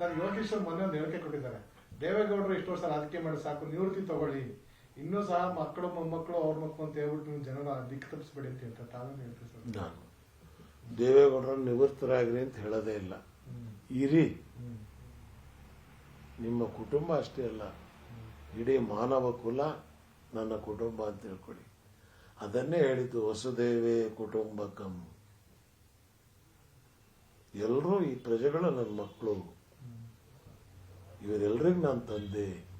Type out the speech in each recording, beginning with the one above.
Sir Yogeshwar ಮೊನ್ನೆ ಹೇಳಿಕೆ ಕೊಟ್ಟಿದ್ದಾರೆ. ದೇವೇಗೌಡರು ಇಷ್ಟು ವರ್ಷ ರಾಜಕೀಯ ಮಾಡಿ ಸಾಕು ನಿವೃತ್ತಿ ತಗೊಳ್ಳಿ. ಇನ್ನೂ ಸಹ ಮಕ್ಕಳು ಮೊಮ್ಮಕ್ಕಳು ಅವ್ರ ಮಕ್ಕಳು ಅಂತ ಹೇಳ್ಬಿಟ್ಟು ನೀವು ಜನರ ದಿಕ್ಕು ತಪ್ಪಿಸ್ಬೇಡಿ ಅಂತ ಹೇಳ್ತಾರೆ. ತಾವೇನು ಹೇಳ್ತೀವಿ ಸರ್. ನಾನು ದೇವೇಗೌಡರನ್ನು ನಿವೃತ್ತರಾಗ್ರಿ ಅಂತ ಹೇಳೋದೇ ಇಲ್ಲ. ಇರಿ. ನಿಮ್ಮ ಕುಟುಂಬ ಅಷ್ಟೇ ಅಲ್ಲ ಇಡೀ ಮಾನವ ಕುಲ ನನ್ನ ಕುಟುಂಬ ಅಂತ ತಿಳ್ಕೊಳ್ಳಿ ಅದನ್ನೇ ಹೇಳಿದ್ದು ವಸುದೇವೇ ಕುಟುಂಬಕಂ. ಎಲ್ಲರೂ ಈ ಪ್ರಜೆಗಳು ನನ್ನ ಮಕ್ಕಳು. ಇವರೆಲ್ಲರಿಗೂ ನಾನು ತಂದೆ.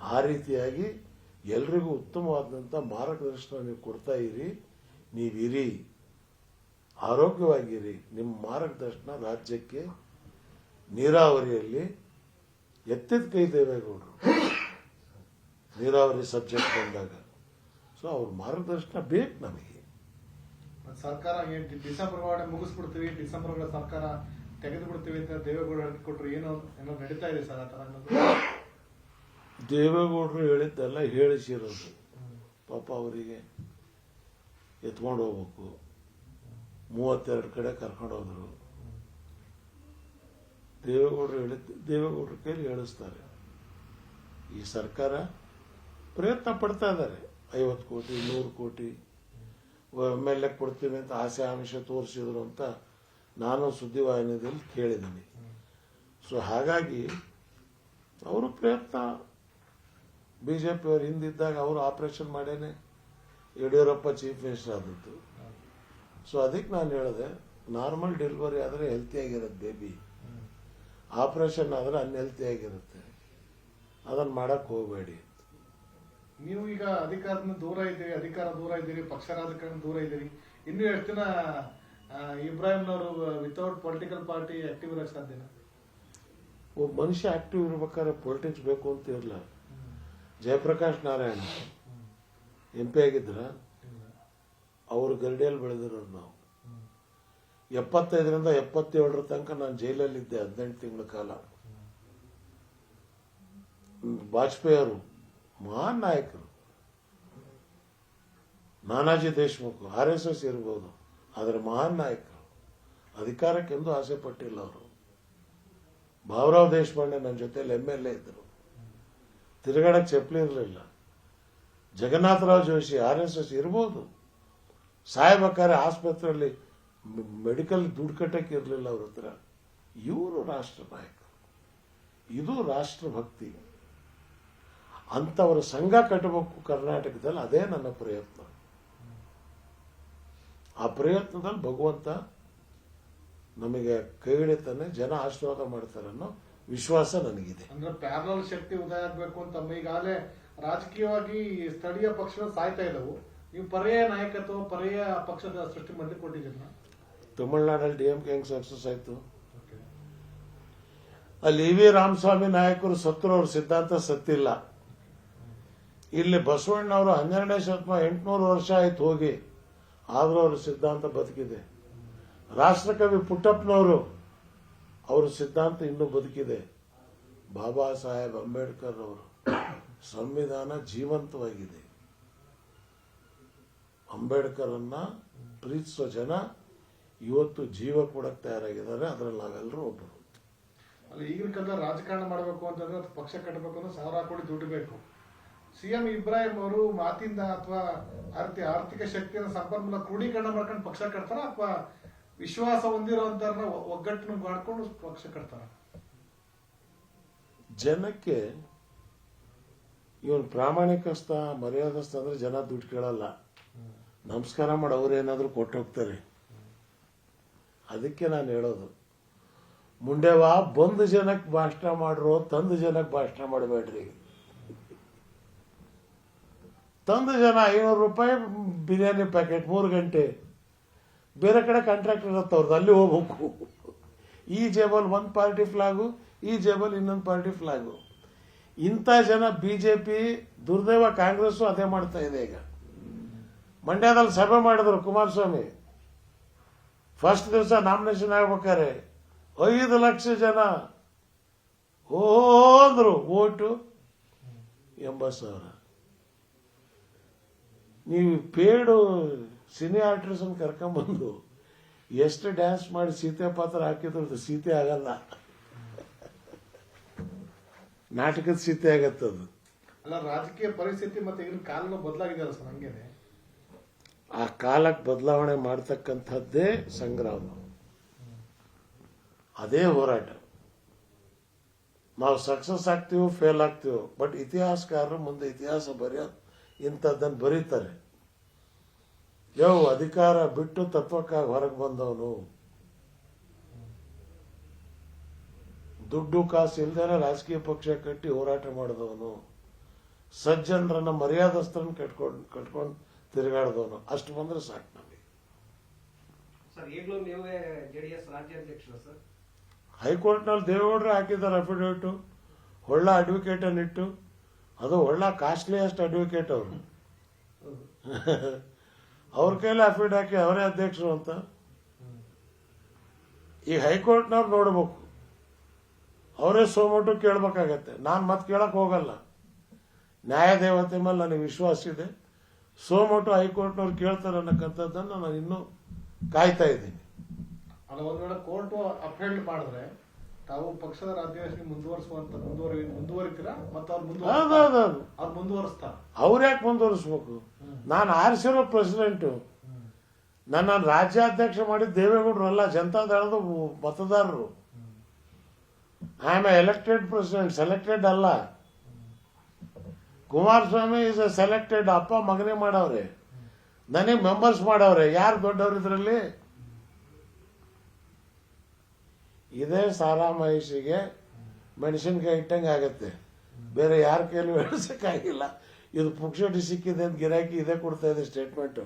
ಆ ರೀತಿಯಾಗಿ ಎಲ್ರಿಗೂ ಉತ್ತಮವಾದಂಥ ಮಾರ್ಗದರ್ಶನ ನೀವು ಕೊಡ್ತಾ ಇರಿ. ನೀವಿರಿ. ಆರೋಗ್ಯವಾಗಿರಿ. ನಿಮ್ಮ ಮಾರ್ಗದರ್ಶನ ರಾಜ್ಯಕ್ಕೆ ನೀರಾವರಿಯಲ್ಲಿ ಎತ್ತಿದ ಕೈ ದೇವೇಗೌಡರು. ನೀರಾವರಿ ಸಬ್ಜೆಕ್ಟ್ ಬಂದಾಗ. ಸೊ, ಅವ್ರ ಮಾರ್ಗದರ್ಶನ ಬೇಕು ನಮಗೆ. ಸರ್ಕಾರ ಮುಗಿಸ್ಬಿಡ್ತೀವಿ. ಡಿಸೆಂಬರ್ ಸರ್ಕಾರ ತೆಗೆದು ಬಿಡ್ತೀವಿ ಅಂತ ದೇವೇಗೌಡರು ಕೊಟ್ರು ಏನೋ ಏನೋ ನಡೀತಾ ಇದೆ ಸರ್ ಆ ದೇವೇಗೌಡರು ಹೇಳಿದ್ದೆಲ್ಲ ಹೇಳಿಸಿರೋದು. ಪಾಪ ಅವರಿಗೆ ಎತ್ಕೊಂಡು ಹೋಗ್ಬೇಕು. ಮೂವತ್ತೆರಡು ಕಡೆ ಕರ್ಕೊಂಡು ಹೋದರು. ದೇವೇಗೌಡರು ಹೇಳಿದ್ದು ದೇವೇಗೌಡರ ಕೈಲಿ ಹೇಳಿಸ್ತಾರೆ. ಈ ಸರ್ಕಾರ ಪ್ರಯತ್ನ ಪಡ್ತಾ ಇದ್ದಾರೆ. ಐವತ್ತು ಕೋಟಿ, ನೂರು ಕೋಟಿ ಎಂ ಎಲ್ ಎ ಕೊಡ್ತೀವಿ ಅಂತ ಆಸೆ ಆಮಿಷ ತೋರಿಸಿದ್ರು ಅಂತ ನಾನು ಸುದ್ದಿವಾಹಿನಿಯಲ್ಲಿ ಕೇಳಿದ್ದೀನಿ. ಸೊ ಹಾಗಾಗಿ ಅವರು ಪ್ರಯತ್ನ ಬಿಜೆಪಿ ಅವರು ಹಿಂದಿದ್ದಾಗ ಅವರು ಆಪರೇಷನ್ ಮಾಡೇನೆ ಯಡಿಯೂರಪ್ಪ ಚೀಫ್ ಮಿನಿಸ್ಟರ್ ಆದದ್ದು. ಸೊ ಅದಕ್ಕೆ ನಾನು ಹೇಳಿದೆ ನಾರ್ಮಲ್ ಡೆಲಿವರಿ ಆದರೆ ಹೆಲ್ತಿಯಾಗಿರುತ್ತೆ ಬೇಬಿ ಆಪರೇಷನ್ ಆದರೆ ಅನ್ಹೆಲ್ತಿ ಆಗಿರುತ್ತೆ. ಅದನ್ನು ಮಾಡಕ್ ಹೋಗಬೇಡಿ. ನೀವು ಈಗ ಅಧಿಕಾರದಿಂದ ದೂರ ಇದ್ದೀರಿ ಅಧಿಕಾರ ದೂರ ಇದ್ದೀರಿ ಪಕ್ಷ ರಾಜಕಾರಣ ದೂರ ಇದ್ದೀರಿ. ಇನ್ನೂ ಎಷ್ಟು ಆ, ಇಬ್ರಾಹಿಂನವರು ವಿತೌಟ್ ಪೊಲಿಟಿಕಲ್ ಪಾರ್ಟಿ ಆಕ್ಟಿವ್ ಇರಕ್ ಸಾಧ್ಯನಾ? ಒಬ್ಬ ಮನುಷ್ಯ ಆಕ್ಟಿವ್ ಇರ್ಬೇಕಾದ್ರೆ ಪೊಲಿಟಿಕ್ಸ್ ಬೇಕು ಅಂತ ಇರಲ್ಲ ಜಯಪ್ರಕಾಶ್ ನಾರಾಯಣ ಎಂ ಪಿ ಆಗಿದ್ರ ಅವ್ರ ಗರಡಿಯಲ್ಲಿ ಬೆಳೆದಿರೋರು ನಾವು. ಎಪ್ಪತ್ತೈದರಿಂದ ಎಪ್ಪತ್ತೇಳರ ತನಕ ನಾನು ಜೈಲಲ್ಲಿದ್ದೆ ಹದಿನೆಂಟು ತಿಂಗಳ ಕಾಲ. ವಾಜಪೇಯಿ ಅವರು ಮಹಾನ್ ನಾಯಕರು. Nanaji Deshmukh R S S ಇರ್ಬೋದು. ಆದರೆ ಮಹಾನ್ ನಾಯಕರು ಅಧಿಕಾರಕ್ಕೆಂದು ಆಸೆ ಪಟ್ಟಿಲ್ಲ ಅವರು. ಭಾವರಾವ್ ದೇಶಪಾಂಡೆ ನನ್ನ ಜೊತೆಲಿ ಎಂ ಎಲ್ ಎ ಇದ್ದರು ತಿರುಗಾಡಕ್ಕೆ ಚಪ್ಪಲಿ ಇರಲಿಲ್ಲ Jagannathrao Joshi, R S S ಇರ್ಬೋದು. ಸಾಯಬೇಕಾದ್ರೆ ಆಸ್ಪತ್ರೆಯಲ್ಲಿ ಮೆಡಿಕಲ್ ದುಡ್ಡು ಕಟ್ಟಕ್ಕೆ ಇರಲಿಲ್ಲ ಅವ್ರ ಹತ್ರ. ಇವರು ರಾಷ್ಟ್ರ ನಾಯಕರು ಇದು ರಾಷ್ಟ್ರಭಕ್ತಿ ಅಂಥವರ ಸಂಘ ಕಟ್ಟಬೇಕು ಕರ್ನಾಟಕದಲ್ಲಿ, ಅದೇ ನನ್ನ ಪ್ರಯತ್ನ. ಆ ಪ್ರಯತ್ನದಲ್ಲಿ ಭಗವಂತ ನಮಗೆ ಕೈ ಹಿಡಿತಾನೆ ಜನ ಆಶೀರ್ವಾದ ಮಾಡ್ತಾರೆ ಅನ್ನೋ ವಿಶ್ವಾಸ ನನಗಿದೆ. ಅಂದ್ರೆ ಪ್ಯಾರಲಲ್ ಶಕ್ತಿ ಉದಯ ಆಗ್ಬೇಕು ಅಂತ ಈಗಾಗಲೇ ರಾಜಕೀಯವಾಗಿ ಸ್ಥಳೀಯ ಪಕ್ಷಗಳು ಸಾಯ್ತಾ ಇದ್ದವು. ನೀವು ಪರ್ಯಾಯ ನಾಯಕತ್ವ ಪರ್ಯಾಯ ಪಕ್ಷದ ಸೃಷ್ಟಿ ಮಾಡಿ ಕೊಟ್ಟಿದ್ದೀರ ತಮಿಳುನಾಡಲ್ಲಿ ಡಿ ಎಂ ಕೆ ಹೆಂಗ್ ಸಕ್ಸಸ್ ಆಯ್ತು? ಅಲ್ಲಿ ಇ ವಿ ರಾಮಸ್ವಾಮಿ ನಾಯಕರು ಸತ್ರು ಅವ್ರ ಸಿದ್ಧಾಂತ ಸತ್ತಿಲ್ಲ. ಇಲ್ಲಿ ಬಸವಣ್ಣವರು ಹನ್ನೆರಡನೇ ಶತಮಾನ ಎಂಟುನೂರು ವರ್ಷ ಆಯ್ತು ಹೋಗಿ. ಆದ್ರೂ ಅವರ ಸಿದ್ಧಾಂತ ಬದುಕಿದೆ. ರಾಷ್ಟ್ರಕವಿ ಪುಟ್ಟಪ್ಪನವರು ಅವರ ಸಿದ್ಧಾಂತ ಇನ್ನೂ ಬದುಕಿದೆ. ಬಾಬಾ ಸಾಹೇಬ್ ಅಂಬೇಡ್ಕರ್ ಅವರು ಸಂವಿಧಾನ ಜೀವಂತವಾಗಿದೆ. ಅಂಬೇಡ್ಕರ್ ಅನ್ನ ಪ್ರೀತಿಸೋ ಜನ ಇವತ್ತು ಜೀವ ಕೊಡಕ್ಕೆ ತಯಾರಾಗಿದ್ದಾರೆ. ಅದ್ರಲ್ಲಿ ನಾವೆಲ್ಲರೂ ಒಬ್ಬರು. ಈಗಿನ ಕಾಲದಲ್ಲಿ ರಾಜಕಾರಣ ಮಾಡಬೇಕು ಅಂತಂದ್ರೆ ಪಕ್ಷ ಕಟ್ಟಬೇಕು ಅಂದ್ರೆ ಸಾವಿರ ಕೋಟಿ ದುಡ್ಡು ಬೇಕು. ಸಿಎಂ ಇಬ್ರಾಹಿಂ ಅವರು ಮಾತಿಂದ ಅಥವಾ ಆರ್ಥಿಕ ಶಕ್ತಿಯನ್ನು ಸಂಪನ್ಮೂಲ ಕ್ರೋಢೀಕರಣ ಮಾಡ್ಕೊಂಡು ಪಕ್ಷ ಕಟ್ತಾರ ಅಥವಾ ವಿಶ್ವಾಸ ಹೊಂದಿರುವಂತರನ್ನ ಒಗ್ಗಟ್ಟನ್ನು ಮಾಡ್ಕೊಂಡು ಪಕ್ಷ ಕಟ್ತಾರ? ಜನಕ್ಕೆ ಇವನ್ ಪ್ರಾಮಾಣಿಕಸ್ಥ ಮರ್ಯಾದಸ್ಥ ಅಂದ್ರೆ ಜನ ದುಡ್ಡು ಕೇಳಲ್ಲ. ನಮಸ್ಕಾರ ಮಾಡಿ ಅವ್ರೇನಾದ್ರೂ ಕೊಟ್ಟು ಹೋಗ್ತಾರೆ. ಅದಕ್ಕೆ ನಾನು ಹೇಳೋದು. ಮುಂಡೆವಾ ಬಂದ ಜನಕ್ಕೆ ಭಾಷಣ ಮಾಡ್ರೋ, ತಂದ ಜನಕ್ಕೆ ಭಾಷಣ ಮಾಡಬೇಡ್ರಿ. ತಂದ ಜನ ಐನೂರು ರೂಪಾಯಿ ಬಿರಿಯಾನಿ ಪ್ಯಾಕೆಟ್ ಮೂರು ಗಂಟೆ. ಬೇರೆ ಕಡೆ ಕಾಂಟ್ರಾಕ್ಟ್ ಇರುತ್ತೆ ಅವ್ರದ್ದು ಅಲ್ಲಿ ಹೋಗ್ಬೇಕು. ಈ ಜೇಬಲ್ ಒಂದು ಪಾರ್ಟಿ ಫ್ಲಾಗು ಈ ಜೇಬಲ್ ಇನ್ನೊಂದು ಪಾರ್ಟಿ ಫ್ಲಾಗು ಇಂಥ ಜನ ಬಿ ಜೆ ಪಿ ದುರ್ದೈವ ಕಾಂಗ್ರೆಸ್ ಅದೇ ಮಾಡ್ತಾ ಇದೆ ಈಗ. ಮಂಡ್ಯದಲ್ಲಿ ಸಭೆ ಮಾಡಿದ್ರು ಕುಮಾರಸ್ವಾಮಿ. ಫಸ್ಟ್ ದಿವಸ ನಾಮಿನೇಷನ್ ಆಗ್ಬೇಕಾರೆ. ಐದು ಲಕ್ಷ ಜನ. ಹೋದ್ರು ಓಟು ಎಂಬತ್ತು ಸಾವಿರ. ನೀವು ಪೇಡು ಸಿನಿ ಆರ್ಟಿಸ್ಟ್ ಕರ್ಕೊಂಬಂದು ಎಷ್ಟು ಡ್ಯಾನ್ಸ್ ಮಾಡಿ ಸೀತೆ ಪಾತ್ರ ಹಾಕಿದ್ರು ಸೀತೆ ಆಗಲ್ಲ. ನಾಟಕದ ಸೀತೆ ಆಗತ್ತದು ಅಲ್ಲ ರಾಜಕೀಯ ಪರಿಸ್ಥಿತಿ ಮತ್ತೆ ಈಗಿನ ಕಾಲ ಬದಲಾಗಿದೆಯಲ್ಲ ಸರ್ ಹಂಗೇನೆ? ಆ ಕಾಲಕ್ಕೆ ಬದಲಾವಣೆ ಮಾಡ್ತಕ್ಕಂಥದ್ದೇ ಸಂಗ್ರಾಮ. ಅದೇ ಹೋರಾಟ. ನಾವು ಸಕ್ಸಸ್ ಆಗ್ತೀವೋ ಫೇಲ್ ಆಗ್ತೀವೋ ಬಟ್ ಇತಿಹಾಸಕಾರರು ಮುಂದೆ ಇತಿಹಾಸ ಬರೆಯೋದು ಇಂಥದ್ದನ್ನು ಬರೀತಾರೆ. ಯೋ ಅಧಿಕಾರ ಬಿಟ್ಟು ತತ್ವಕ್ಕಾಗಿ ಹೊರಗೆ ಬಂದವನು. ದುಡ್ಡು ಕಾಸು ಇಲ್ದೇನೆ ರಾಜಕೀಯ ಪಕ್ಷ ಕಟ್ಟಿ ಹೋರಾಟ ಮಾಡಿದವನು. ಸಜ್ಜನರನ್ನ ಮರ್ಯಾದಸ್ಥರನ್ನ ಕಟ್ಕೊಂಡು ಕಟ್ಕೊಂಡು ತಿರುಗಾಡಿದವನು. ಅಷ್ಟು ಬಂದ್ರೆ ಸಾಕು ನಮಗೆ. ಸರ್ ಈಗಲೂ ನೀವೇ ಜೆಡಿಎಸ್ ರಾಜ್ಯಾಧ್ಯಕ್ಷರು ಸರ್? ಹೈಕೋರ್ಟ್ನಲ್ಲಿ ದೇವೇಗೌಡರು ಹಾಕಿದ್ದಾರೆ ಅಫಿಡವಿಟ್. ಒಳ್ಳೆ ಅಡ್ವೊಕೇಟನ್ನು ಇಟ್ಟು. ಅದು ಒಳ್ಳೆ ಕಾಸ್ಟ್ಲಿಯಸ್ಟ್ ಅಡ್ವೊಕೇಟ್ ಅವರು. ಅವ್ರ ಕೈಲಿ ಅಫಿಡ್ ಹಾಕಿ ಅವರೇ ಅಧ್ಯಕ್ಷರು ಅಂತ. ಈ ಹೈಕೋರ್ಟ್ನವ್ರು ನೋಡಬೇಕು. ಅವರೇ ಸೋಮಟ್ಟು ಕೇಳಬೇಕಾಗತ್ತೆ. ನಾನು ಮತ್ತೆ ಕೇಳಕ್ಕೆ ಹೋಗಲ್ಲ. ನ್ಯಾಯದೇವತೆ ಮೇಲೆ ನನಗೆ ವಿಶ್ವಾಸ ಇದೆ. ಸೋಮಟ್ಟು ಹೈಕೋರ್ಟ್ನವ್ರು ಕೇಳ್ತಾರೆ ಅನ್ನಕ್ಕಂಥದ್ದನ್ನು ನಾನು ಇನ್ನೂ ಕಾಯ್ತಾ ಇದ್ದೀನಿ. ಕೋರ್ಟ್ ಅಪೇಲ್ಡ್ ಮಾಡಿದ್ರೆ ತಾವು ಪಕ್ಷದ ರಾಜ್ಯಾಧ್ಯಕ್ಷ ಮುಂದುವರಿಸುವಂತ ಮುಂದುವರಿ ಮುಂದುವರಿತೀರಾ? ಮತ್ತೆ ಅವ್ರು ಮುಂದುವರಿಸ್ತಾರ ಅವ್ರು ಮುಂದುವರಿಸ್ತಾರ ಅವ್ರು ಯಾಕೆ ಮುಂದುವರಿಸ್ಬೇಕು? ನಾನು ಆರಿಸಿರೋ ಪ್ರೆಸಿಡೆಂಟು. ನನ್ನ ರಾಜ್ಯಾಧ್ಯಕ್ಷ ಮಾಡಿದ ದೇವೇಗೌಡರು ಅಲ್ಲ ಜನತಾದಳದ ಮತದಾರರು. I am elected president selected ಅಲ್ಲ. ಕುಮಾರಸ್ವಾಮಿ ಇಸ್ ಎ ಸೆಲೆಕ್ಟೆಡ್ ಅಪ್ಪ ಮಗನೇ ಮಾಡವ್ರೆ. ನನಗೆ ಮೆಂಬರ್ಸ್ ಮಾಡವ್ರೆ. ಯಾರು ದೊಡ್ಡವ್ರು ಇದರಲ್ಲಿ? ಇದೇ ಸಾರಾ ಮಹಿಷಿಗೆ ಮೆಣಸಿನ್ಕಾಯಿ ಇಟ್ಟಂಗೆ ಆಗತ್ತೆ. ಬೇರೆ ಯಾರ ಕೈಲೂ ಹೇಳಿಸಕ್ಕಾಗಿಲ್ಲ ಇದು ಪುಕ್ಷಟಿ ಸಿಕ್ಕಿದೆ ಅಂತ ಗಿರಾಕಿ ಇದೇ ಕೊಡ್ತಾ ಇದೆ ಸ್ಟೇಟ್ಮೆಂಟು